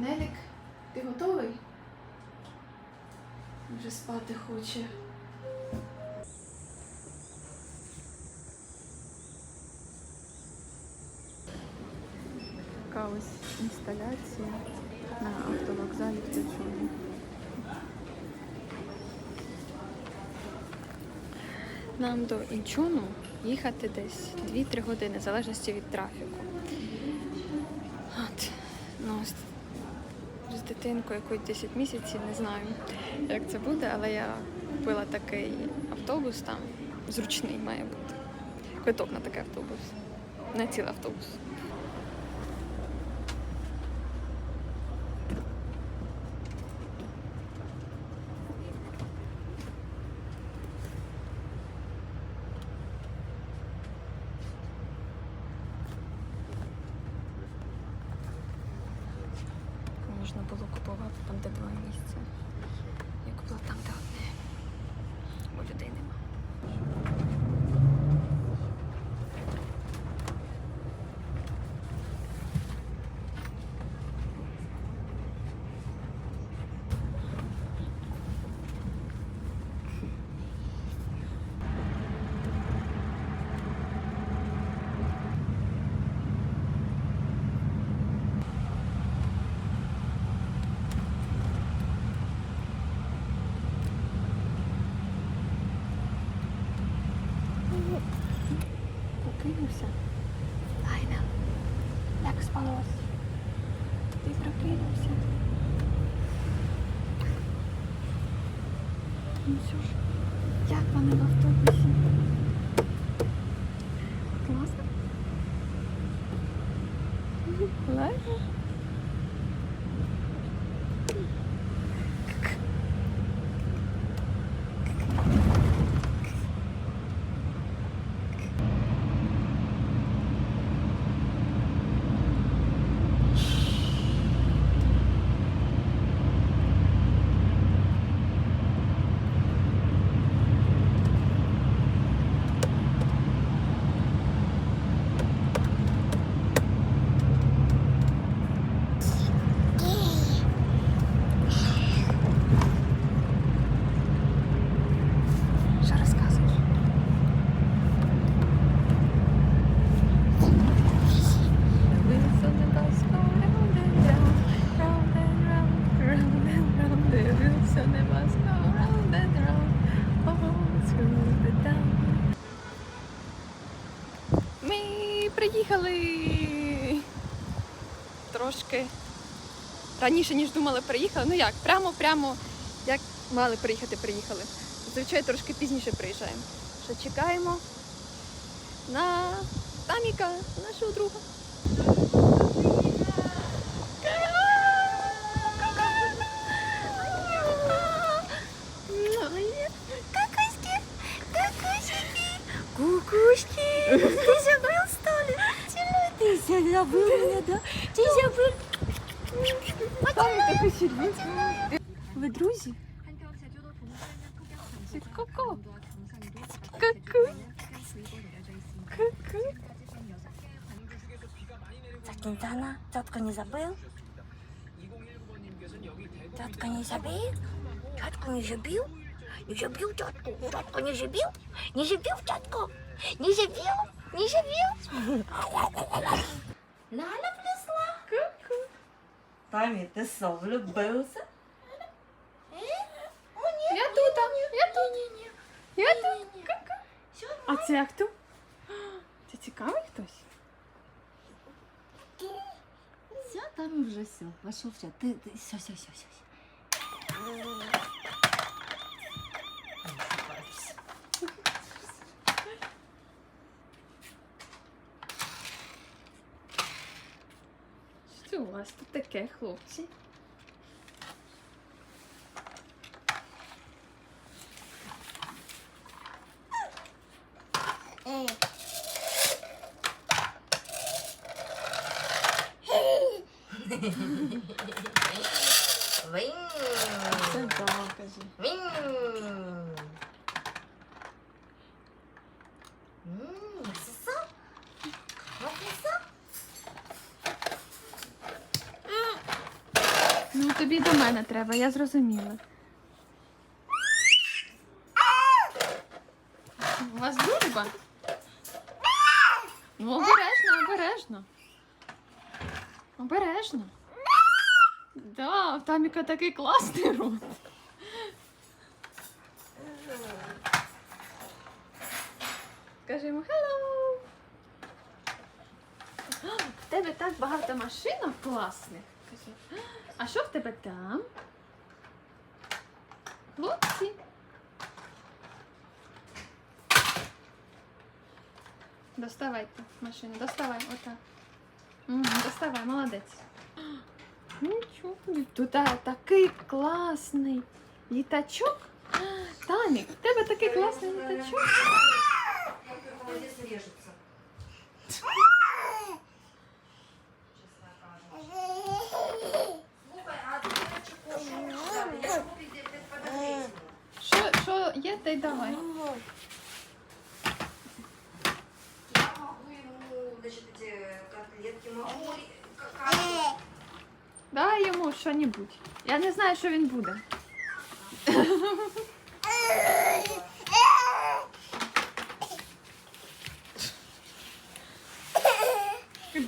Нелік, ти готовий? Вже спати хоче. Така ось інсталяція на автовокзалі в Тячоні. Нам до Інчону їхати десь 2-3 години, в залежності від трафіку. От. Ну, з, якусь дитинкою 10 місяців, не знаю, як це буде, але я купила такий автобус там, зручний має бути. Квиток на такий автобус. На цілий автобус. Можна було купувати там, де два місця. Я купила там, де Прокинувся. Айна, як спалось? Ти прокинувся. Ну що ж, як вони в автобусі? Класно? Ладно. Трошки раніше, ніж думали, приїхали. Ну як, прямо-прямо, як мали приїхати, приїхали. Зазвичай трошки пізніше приїжджаємо. Що чекаємо на Таміка, нашого друга. да? Ты забыл. Тамик такой серьезный. Ви друзі? Ку-ку. Ку-ку. Ку-ку. Кинзана, тетка не забыл? Тетка не забыл? Тетку не забил? Не забил тетку? Тетку не забил? Не забил тетку? Не забил? Не забил? Ляля влезла? Ку-ку. Тамі, ти що, влюбився? Я тут, я тут. Я тут. Ку-ку. А це хто? Це цікавий хтось? Все, там вже все. Вошел в чат. Ти, ти, все, все, все, все. Що у вас тут таке, хлопці? Винь, Ну, тобі до мене треба, я зрозуміла. У вас дружба? Ну, обережно, обережно. Обережно. Да, в Таміка такий класний рот. Скажімо hello. В тебе так багато машинок класних. Кажи. А що в тебе там? Хлопці. Доставайте машину, доставай, отак. Мгм, доставай, молодець. Нічого. собі. Тут а, такий класний літачок. Тамік, в тебе такий класний літачок. є, та й давай. Я могу ему, значит, эти котлетки могу. и- как- как- Дай йому що-небудь. Я не знаю, що він буде.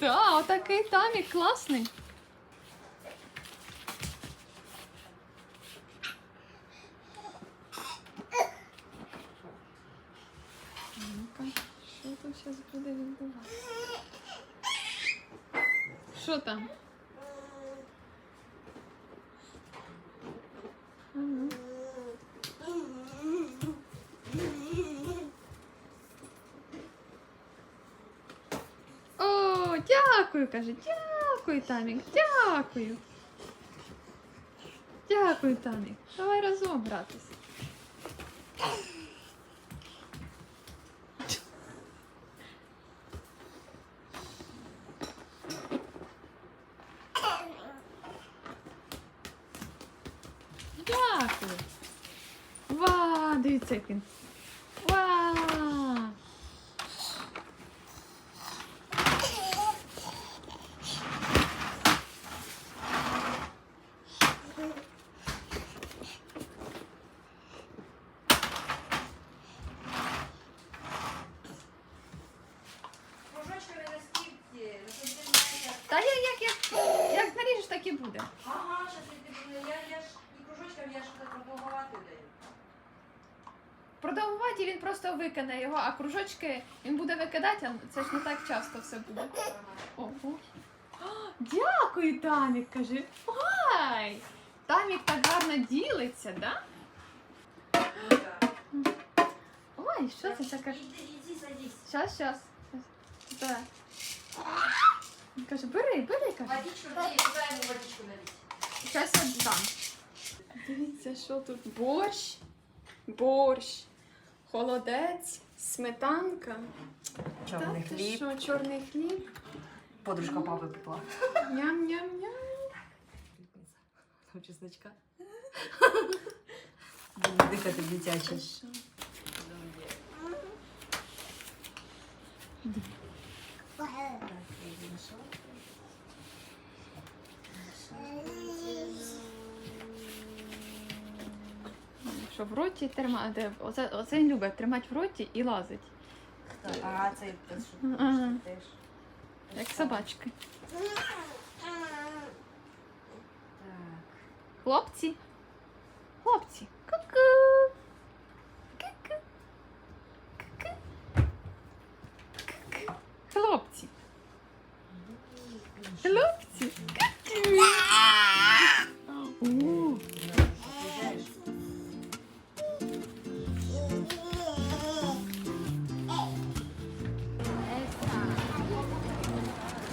Да, отакий тамік класний. Що там? О, дякую, каже, дякую, Тамік, дякую. Дякую, Тамік. Давай разом гратися. Дякую. Ва, дивіться, як він. Ва! Кружочками на скидки, на сантиметр. Та я як, як, як наріжеш, так і буде. Ага, сейчас я тебе, я, я ж не кружочками, я ж так даю. Продовгувати він просто викине його, а кружочки він буде викидати, а це ж не так часто все буде. Ага. Ого. А, Дякую, Тамік, каже. Ой! Тамік так гарно ділиться, да? Ну да. Ой, що це таке? Иди, иди, садись. Щас, щас. щас. Давай. Він Каже, бери, бери, каже. Водичку, где, куда ему водичку налить? Щас я дам. Дивіться, що тут борщ, борщ, холодець, сметанка. Чорний Та ти хліб. Що, чорний хліб? Подружка папи пекла. Ням-ням-ням. Там чесночка. Буде дихати дитяче. що? Що в роті тримати. Оце, оце він любить тримати в роті і лазить. Ага, це теж. Ага. теж. Як собачки. Так. Хлопці.